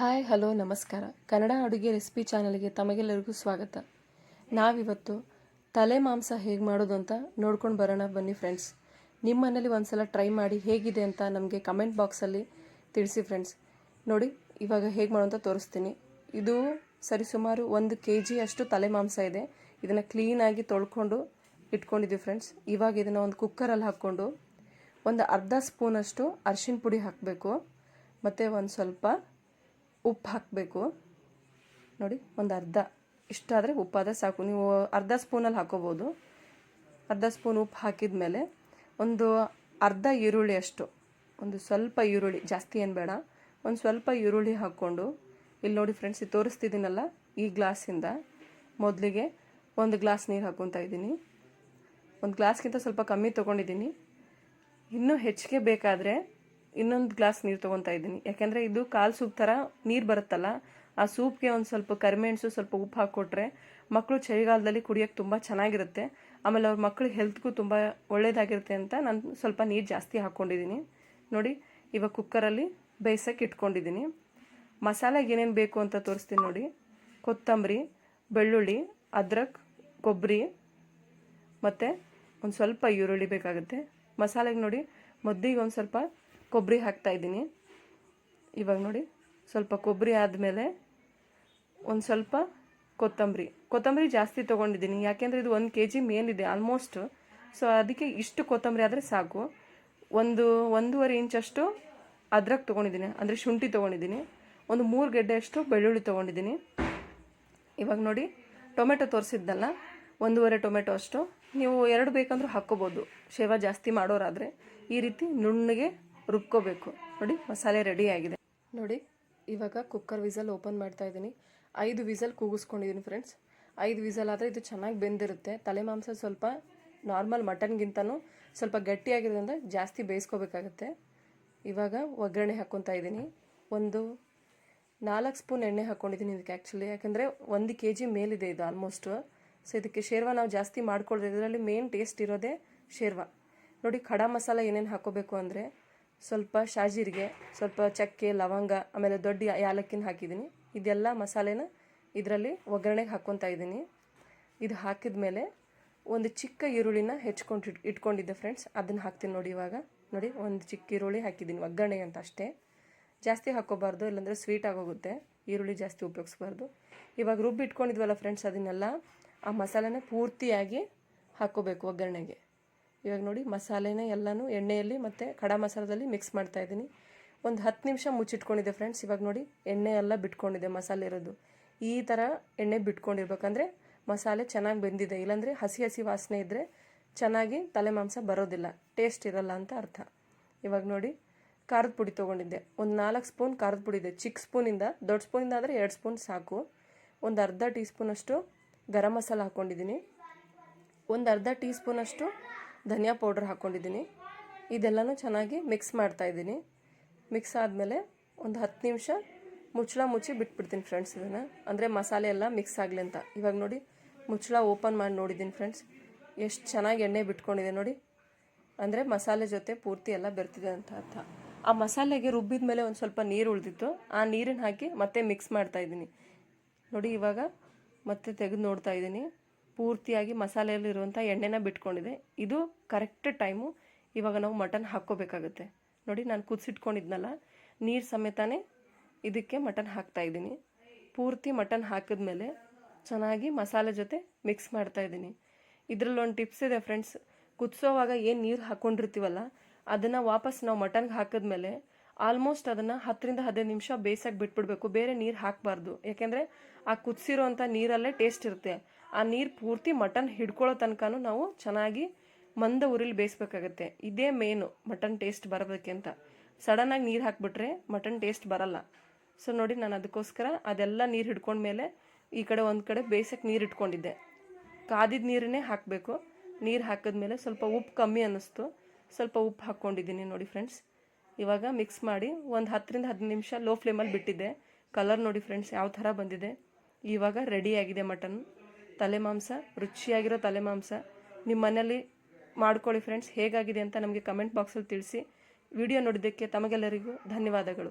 Hi, hello, ನಮಸ್ಕಾರ. ಕನ್ನಡ ಅಡುಗೆ recipe ಚಾನಲ್ಗೆ ತಮಗೆಲ್ಲರಿಗೂ ಸ್ವಾಗತ. ನಾವಿವತ್ತು ತಲೆ ಮಾಂಸ ಹೇಗೆ ಮಾಡೋದು ಅಂತ ನೋಡ್ಕೊಂಡು ಬರೋಣ ಬನ್ನಿ ಫ್ರೆಂಡ್ಸ್ ನಿಮ್ಮ ಮನೇಲಿ ಒಂದ್ಸಲ ಟ್ರೈ ಮಾಡಿ ಹೇಗಿದೆ ಅಂತ ನಮಗೆ ಕಮೆಂಟ್ ಬಾಕ್ಸಲ್ಲಿ ತಿಳಿಸಿ ಫ್ರೆಂಡ್ಸ್ ನೋಡಿ, ಇವಾಗ ಹೇಗೆ ಮಾಡೋ ಅಂತ ತೋರಿಸ್ತೀನಿ. ಇದು ಸರಿಸುಮಾರು ಒಂದು ಕೆ ಜಿ ಅಷ್ಟು ತಲೆ ಮಾಂಸ ಇದೆ. ಇದನ್ನು ಕ್ಲೀನಾಗಿ ತೊಳ್ಕೊಂಡು ಇಟ್ಕೊಂಡಿದ್ದೀವಿ ಫ್ರೆಂಡ್ಸ್ ಇವಾಗ ಇದನ್ನು ಒಂದು ಕುಕ್ಕರಲ್ಲಿ ಹಾಕ್ಕೊಂಡು ಒಂದು ಅರ್ಧ ಸ್ಪೂನಷ್ಟು ಅರಿಶಿನ ಪುಡಿ ಹಾಕಬೇಕು. ಮತ್ತು ಒಂದು ಸ್ವಲ್ಪ ಉಪ್ಪು ಹಾಕಬೇಕು. ನೋಡಿ, ಒಂದು ಅರ್ಧ. ಇಷ್ಟಾದರೆ ಉಪ್ಪಾದರೆ ಸಾಕು. ನೀವು ಅರ್ಧ ಸ್ಪೂನಲ್ಲಿ ಹಾಕೋಬೋದು. ಅರ್ಧ ಸ್ಪೂನ್ ಉಪ್ಪು ಹಾಕಿದ ಮೇಲೆ ಒಂದು ಅರ್ಧ ಈರುಳ್ಳಿ ಅಷ್ಟು. ಒಂದು ಸ್ವಲ್ಪ ಈರುಳ್ಳಿ. ಜಾಸ್ತಿ ಏನು ಬೇಡ. ಒಂದು ಸ್ವಲ್ಪ ಈರುಳ್ಳಿ ಹಾಕ್ಕೊಂಡು, ಇಲ್ಲಿ ನೋಡಿ ಫ್ರೆಂಡ್ಸ್, ಇದು ತೋರಿಸ್ತಿದ್ದೀನಲ್ಲ, ಈ ಗ್ಲಾಸಿಂದ ಮೊದಲಿಗೆ ಒಂದು ಗ್ಲಾಸ್ ನೀರು ಹಾಕ್ಕೊತಾ ಇದ್ದೀನಿ. ಒಂದು ಗ್ಲಾಸ್ಗಿಂತ ಸ್ವಲ್ಪ ಕಮ್ಮಿ ತೊಗೊಂಡಿದ್ದೀನಿ. ಇನ್ನೂ ಹೆಚ್ಚಿಗೆ ಬೇಕಾದರೆ ಇನ್ನೊಂದು ಗ್ಲಾಸ್ ನೀರು ತೊಗೊತಾ ಇದ್ದೀನಿ. ಯಾಕೆಂದರೆ ಇದು ಕಾಲು ಸೂಪ್ ಥರ ನೀರು ಬರುತ್ತಲ್ಲ, ಆ ಸೂಪ್ಗೆ ಒಂದು ಸ್ವಲ್ಪ ಕರಿಮೆಣಸು ಸ್ವಲ್ಪ ಉಪ್ಪು ಹಾಕ್ಕೊಟ್ರೆ ಮಕ್ಕಳು ಚಳಿಗಾಲದಲ್ಲಿ ಕುಡಿಯೋಕ್ಕೆ ತುಂಬ ಚೆನ್ನಾಗಿರುತ್ತೆ. ಆಮೇಲೆ ಅವ್ರ ಮಕ್ಕಳ ಹೆಲ್ತ್ಗೂ ತುಂಬ ಒಳ್ಳೆಯದಾಗಿರುತ್ತೆ ಅಂತ ನಾನು ಸ್ವಲ್ಪ ನೀರು ಜಾಸ್ತಿ ಹಾಕ್ಕೊಂಡಿದ್ದೀನಿ ನೋಡಿ ಇವಾಗ ಕುಕ್ಕರಲ್ಲಿ ಬೇಯಿಸೋಕೆ ಇಟ್ಕೊಂಡಿದ್ದೀನಿ ಮಸಾಲೆಗೆ ಏನೇನು ಬೇಕು ಅಂತ ತೋರಿಸ್ತೀನಿ ನೋಡಿ. ಕೊತ್ತಂಬರಿ, ಬೆಳ್ಳುಳ್ಳಿ, ಅದ್ರಕ್ ಕೊಬ್ಬರಿ ಮತ್ತು ಒಂದು ಸ್ವಲ್ಪ ಈರುಳ್ಳಿ ಬೇಕಾಗುತ್ತೆ. ಮಸಾಲೆಗೆ ನೋಡಿ ಮೊದಲಿಗೆ ಒಂದು ಸ್ವಲ್ಪ ಕೊಬ್ಬರಿ ಹಾಕ್ತಾ ಇದ್ದೀನಿ. ಇವಾಗ ನೋಡಿ, ಸ್ವಲ್ಪ ಕೊಬ್ಬರಿ ಆದಮೇಲೆ ಒಂದು ಸ್ವಲ್ಪ ಕೊತ್ತಂಬರಿ. ಕೊತ್ತಂಬರಿ ಜಾಸ್ತಿ ತೊಗೊಂಡಿದ್ದೀನಿ. ಯಾಕೆಂದರೆ ಇದು ಒಂದು ಕೆ ಜಿ ಇದೆ ಆಲ್ಮೋಸ್ಟ್ ಸೊ ಅದಕ್ಕೆ ಇಷ್ಟು ಕೊತ್ತಂಬರಿ ಆದರೆ ಸಾಕು. ಒಂದು ಒಂದೂವರೆ ಇಂಚಷ್ಟು ಅದ್ರಾಗ ತೊಗೊಂಡಿದ್ದೀನಿ. ಅಂದರೆ ಶುಂಠಿ ತೊಗೊಂಡಿದ್ದೀನಿ. ಒಂದು ಮೂರು ಗೆಡ್ಡೆಯಷ್ಟು ಬೆಳ್ಳುಳ್ಳಿ ತೊಗೊಂಡಿದ್ದೀನಿ. ಇವಾಗ ನೋಡಿ, ಟೊಮೆಟೊ ತೋರಿಸಿದ್ದಲ್ಲ ಒಂದೂವರೆ ಟೊಮೆಟೊ ಅಷ್ಟು. ನೀವು ಎರಡು ಬೇಕಂದ್ರೂ ಹಾಕ್ಕೋಬೋದು. ಶೇವ ಜಾಸ್ತಿ ಮಾಡೋರಾದರೆ ಈ ರೀತಿ ನುಣ್ಣಗೆ ರುಬ್ಕೋಬೇಕು. ನೋಡಿ, ಮಸಾಲೆ ರೆಡಿ ಆಗಿದೆ. ನೋಡಿ, ಇವಾಗ ಕುಕ್ಕರ್ ವಿಸಲ್ ಓಪನ್ ಮಾಡ್ತಾ ಇದ್ದೀನಿ. ಐದು ವಿಸಲ್ ಕೂಗಿಸ್ಕೊಂಡಿದ್ದೀನಿ ಫ್ರೆಂಡ್ಸ್ ಐದು ವಿಸಲ್ ಆದರೆ ಇದು ಚೆನ್ನಾಗಿ ಬೆಂದಿರುತ್ತೆ. ತಲೆ ಮಾಂಸ ಸ್ವಲ್ಪ ನಾರ್ಮಲ್ ಮಟನ್ಗಿಂತನೂ ಸ್ವಲ್ಪ ಗಟ್ಟಿಯಾಗಿರೋದ್ರಿಂದ ಜಾಸ್ತಿ ಬೇಯಿಸ್ಕೋಬೇಕಾಗತ್ತೆ. ಇವಾಗ ಒಗ್ಗರಣೆ ಹಾಕ್ಕೊತಾ ಇದ್ದೀನಿ. ಒಂದು ನಾಲ್ಕು ಸ್ಪೂನ್ ಎಣ್ಣೆ ಹಾಕ್ಕೊಂಡಿದ್ದೀನಿ ಇದಕ್ಕೆ ಆ್ಯಕ್ಚುಲಿ ಯಾಕಂದರೆ ಒಂದು ಕೆ ಜಿ ಮೇಲಿದೆ ಇದು ಆಲ್ಮೋಸ್ಟು ಸೊ ಇದಕ್ಕೆ ಶೇರ್ವ ನಾವು ಜಾಸ್ತಿ ಮಾಡ್ಕೊಳ್ದೆ ಇದರಲ್ಲಿ ಮೇನ್ ಟೇಸ್ಟ್ ಇರೋದೇ ಶೇರ್ವ. ನೋಡಿ, ಖಡಾ ಮಸಾಲ ಏನೇನು ಹಾಕೋಬೇಕು ಅಂದರೆ ಸ್ವಲ್ಪ ಶಾಜಿರಿಗೆ, ಸ್ವಲ್ಪ ಚಕ್ಕೆ, ಲವಂಗ, ಆಮೇಲೆ ದೊಡ್ಡ ಯಾಲಕ್ಕಿನ ಹಾಕಿದ್ದೀನಿ. ಇದೆಲ್ಲ ಮಸಾಲೆನ ಇದರಲ್ಲಿ ಒಗ್ಗರಣೆಗೆ ಹಾಕ್ಕೊತಾ ಇದ್ದೀನಿ. ಇದು ಹಾಕಿದ ಮೇಲೆ ಒಂದು ಚಿಕ್ಕ ಈರುಳ್ಳಿನ ಹೆಚ್ಕೊಂಡು ಇಟ್ ಇಟ್ಕೊಂಡಿದ್ದೆ ಫ್ರೆಂಡ್ಸ್ ಅದನ್ನು ಹಾಕ್ತೀನಿ ನೋಡಿ ಇವಾಗ. ನೋಡಿ, ಒಂದು ಚಿಕ್ಕ ಈರುಳ್ಳಿ ಹಾಕಿದ್ದೀನಿ, ಒಗ್ಗರಣೆ ಅಂತ ಅಷ್ಟೇ. ಜಾಸ್ತಿ ಹಾಕ್ಕೋಬಾರ್ದು, ಇಲ್ಲಾಂದರೆ ಸ್ವೀಟ್ ಆಗೋಗುತ್ತೆ. ಈರುಳ್ಳಿ ಜಾಸ್ತಿ ಉಪಯೋಗಿಸ್ಬಾರ್ದು. ಇವಾಗ ರುಬ್ಬಿ ಇಟ್ಕೊಂಡಿದ್ವಲ್ಲ ಫ್ರೆಂಡ್ಸ್ ಅದನ್ನೆಲ್ಲ ಆ ಮಸಾಲೆನ ಪೂರ್ತಿಯಾಗಿ ಹಾಕ್ಕೋಬೇಕು ಒಗ್ಗರಣೆಗೆ. ಇವಾಗ ನೋಡಿ ಮಸಾಲೆನ ಎಲ್ಲನೂ ಎಣ್ಣೆಯಲ್ಲಿ ಮತ್ತು ಖಡಾ ಮಸಾಲದಲ್ಲಿ ಮಿಕ್ಸ್ ಮಾಡ್ತಾ ಇದ್ದೀನಿ. ಒಂದು ಹತ್ತು ನಿಮಿಷ ಮುಚ್ಚಿಟ್ಕೊಂಡಿದ್ದೆ ಫ್ರೆಂಡ್ಸ್ ಇವಾಗ ನೋಡಿ ಎಣ್ಣೆ ಎಲ್ಲ ಬಿಟ್ಕೊಂಡಿದೆ ಮಸಾಲೆ ಇರೋದು. ಈ ಥರ ಎಣ್ಣೆ ಬಿಟ್ಕೊಂಡಿರ್ಬೇಕಂದ್ರೆ ಮಸಾಲೆ ಚೆನ್ನಾಗಿ ಬೆಂದಿದೆ. ಇಲ್ಲಾಂದರೆ ಹಸಿ ಹಸಿ ವಾಸನೆ ಇದ್ದರೆ ಚೆನ್ನಾಗಿ ತಲೆ ಮಾಂಸ ಬರೋದಿಲ್ಲ. ಟೇಸ್ಟ್ ಇರಲ್ಲ ಅಂತ ಅರ್ಥ. ಇವಾಗ ನೋಡಿ ಖಾರದ ಪುಡಿ ತೊಗೊಂಡಿದ್ದೆ. ಒಂದು ನಾಲ್ಕು ಸ್ಪೂನ್ ಖಾರದ ಪುಡಿ ಇದೆ. ಚಿಕ್ಕ ಸ್ಪೂನಿಂದ ದೊಡ್ಡ ಸ್ಪೂನಿಂದ ಆದರೆ ಎರಡು ಸ್ಪೂನ್ ಸಾಕು. ಒಂದು ಅರ್ಧ ಟೀ ಸ್ಪೂನಷ್ಟು ಗರಂ ಮಸಾಲ ಹಾಕ್ಕೊಂಡಿದ್ದೀನಿ ಒಂದು ಅರ್ಧ ಟೀ ಸ್ಪೂನಷ್ಟು ಧನಿಯಾ ಪೌಡ್ರ್ ಹಾಕ್ಕೊಂಡಿದ್ದೀನಿ ಇದೆಲ್ಲನೂ ಚೆನ್ನಾಗಿ ಮಿಕ್ಸ್ ಮಾಡ್ತಾಯಿದ್ದೀನಿ ಮಿಕ್ಸ್ ಆದಮೇಲೆ ಒಂದು ಹತ್ತು ನಿಮಿಷ ಮುಚ್ಚಳ ಮುಚ್ಚಿ ಬಿಟ್ಬಿಡ್ತೀನಿ ಫ್ರೆಂಡ್ಸ್ ಇದನ್ನು. ಅಂದರೆ ಮಸಾಲೆ ಎಲ್ಲ ಮಿಕ್ಸ್ ಆಗಲಿ ಅಂತ. ಇವಾಗ ನೋಡಿ ಮುಚ್ಚಳ ಓಪನ್ ಮಾಡಿ ನೋಡಿದ್ದೀನಿ ಫ್ರೆಂಡ್ಸ್ ಎಷ್ಟು ಚೆನ್ನಾಗಿ ಎಣ್ಣೆ ಬಿಟ್ಕೊಂಡಿದೆ ನೋಡಿ. ಅಂದರೆ ಮಸಾಲೆ ಜೊತೆ ಪೂರ್ತಿ ಎಲ್ಲ ಬೆರ್ತಿದೆ ಅಂತ ಅರ್ಥ. ಆ ಮಸಾಲೆಗೆ ರುಬ್ಬಿದ ಮೇಲೆ ಒಂದು ಸ್ವಲ್ಪ ನೀರು ಉಳಿದಿತ್ತು. ಆ ನೀರನ್ನು ಹಾಕಿ ಮತ್ತೆ ಮಿಕ್ಸ್ ಮಾಡ್ತಾ ಇದ್ದೀನಿ. ನೋಡಿ ಇವಾಗ ಮತ್ತೆ ತೆಗೆದು ನೋಡ್ತಾ ಇದ್ದೀನಿ. ಪೂರ್ತಿಯಾಗಿ ಮಸಾಲೆಯಲ್ಲಿರುವಂಥ ಎಣ್ಣೆನ ಬಿಟ್ಕೊಂಡಿದೆ. ಇದು ಕರೆಕ್ಟ್ ಟೈಮು ಇವಾಗ ನಾವು ಮಟನ್ ಹಾಕ್ಕೋಬೇಕಾಗುತ್ತೆ. ನೋಡಿ, ನಾನು ಕುದಿಸಿಟ್ಕೊಂಡಿದ್ನಲ್ಲ, ನೀರು ಸಮೇತನೇ ಇದಕ್ಕೆ ಮಟನ್ ಹಾಕ್ತಾ ಇದ್ದೀನಿ. ಪೂರ್ತಿ ಮಟನ್ ಹಾಕಿದ್ಮೇಲೆ ಚೆನ್ನಾಗಿ ಮಸಾಲೆ ಜೊತೆ ಮಿಕ್ಸ್ ಮಾಡ್ತಾ ಇದ್ದೀನಿ. ಇದರಲ್ಲಿ ಒಂದು ಟಿಪ್ಸ್ ಇದೆ ಫ್ರೆಂಡ್ಸ್ ಕುದಿಸೋವಾಗ ಏನು ನೀರು ಹಾಕ್ಕೊಂಡಿರ್ತೀವಲ್ಲ ಅದನ್ನು ವಾಪಸ್ ನಾವು ಮಟನ್ಗೆ ಹಾಕಿದ್ಮೇಲೆ ಆಲ್ಮೋಸ್ಟ್ ಅದನ್ನು ಹತ್ತರಿಂದ ಹದಿನೈದು ನಿಮಿಷ ಬೇಯಿಸಕ್ಕೆ ಬಿಟ್ಬಿಡ್ಬೇಕು. ಬೇರೆ ನೀರು ಹಾಕಬಾರ್ದು. ಯಾಕೆಂದರೆ ಆ ಕುದಿಸಿರೋಂಥ ನೀರಲ್ಲೇ ಟೇಸ್ಟ್ ಇರುತ್ತೆ. ಆ ನೀರು ಪೂರ್ತಿ ಮಟನ್ ಹಿಡ್ಕೊಳ್ಳೋ ತನಕನೂ ನಾವು ಚೆನ್ನಾಗಿ ಮಂದ ಉರಿಲಿ ಬೇಯಿಸ್ಬೇಕಾಗತ್ತೆ. ಇದೇ ಮೇನು ಮಟನ್ ಟೇಸ್ಟ್ ಬರೋದಕ್ಕೆ ಅಂತ. ಸಡನ್ನಾಗಿ ನೀರು ಹಾಕಿಬಿಟ್ರೆ ಮಟನ್ ಟೇಸ್ಟ್ ಬರಲ್ಲ. ಸೊ ನೋಡಿ ನಾನು ಅದಕ್ಕೋಸ್ಕರ ಅದೆಲ್ಲ ನೀರು ಹಿಡ್ಕೊಂಡ್ಮೇಲೆ ಈ ಕಡೆ ಒಂದು ಕಡೆ ಬೇಯಿಸಕ್ಕೆ ನೀರು ಇಟ್ಕೊಂಡಿದ್ದೆ ಕಾದಿದ ನೀರನ್ನೇ ಹಾಕಬೇಕು. ನೀರು ಹಾಕಿದ್ಮೇಲೆ ಸ್ವಲ್ಪ ಉಪ್ಪು ಕಮ್ಮಿ ಅನ್ನಿಸ್ತು. ಸ್ವಲ್ಪ ಉಪ್ಪು ಹಾಕ್ಕೊಂಡಿದ್ದೀನಿ ನೋಡಿ ಫ್ರೆಂಡ್ಸ್ ಇವಾಗ ಮಿಕ್ಸ್ ಮಾಡಿ ಒಂದು ಹತ್ತರಿಂದ ಹದಿನೈದು ನಿಮಿಷ ಲೋ ಫ್ಲೇಮಲ್ಲಿ ಬಿಟ್ಟಿದ್ದೆ. ಕಲರ್ ನೋಡಿ ಫ್ರೆಂಡ್ಸ್ ಯಾವ ಥರ ಬಂದಿದೆ. ಇವಾಗ ರೆಡಿಯಾಗಿದೆ ಮಟನ್. ತಲೆ ಮಾಂಸ ರುಚಿಯಾಗಿರೋ ತಲೆ ಮಾಂಸ ನಿಮ್ಮ ಮನೇಲಿ ಮಾಡ್ಕೊಳ್ಳಿ ಫ್ರೆಂಡ್ಸ್ ಹೇಗಾಗಿದೆ ಅಂತ ನಮಗೆ ಕಮೆಂಟ್ ಬಾಕ್ಸಲ್ಲಿ ತಿಳಿಸಿ. ವಿಡಿಯೋ ನೋಡಿದ್ದಕ್ಕೆ ತಮಗೆಲ್ಲರಿಗೂ ಧನ್ಯವಾದಗಳು.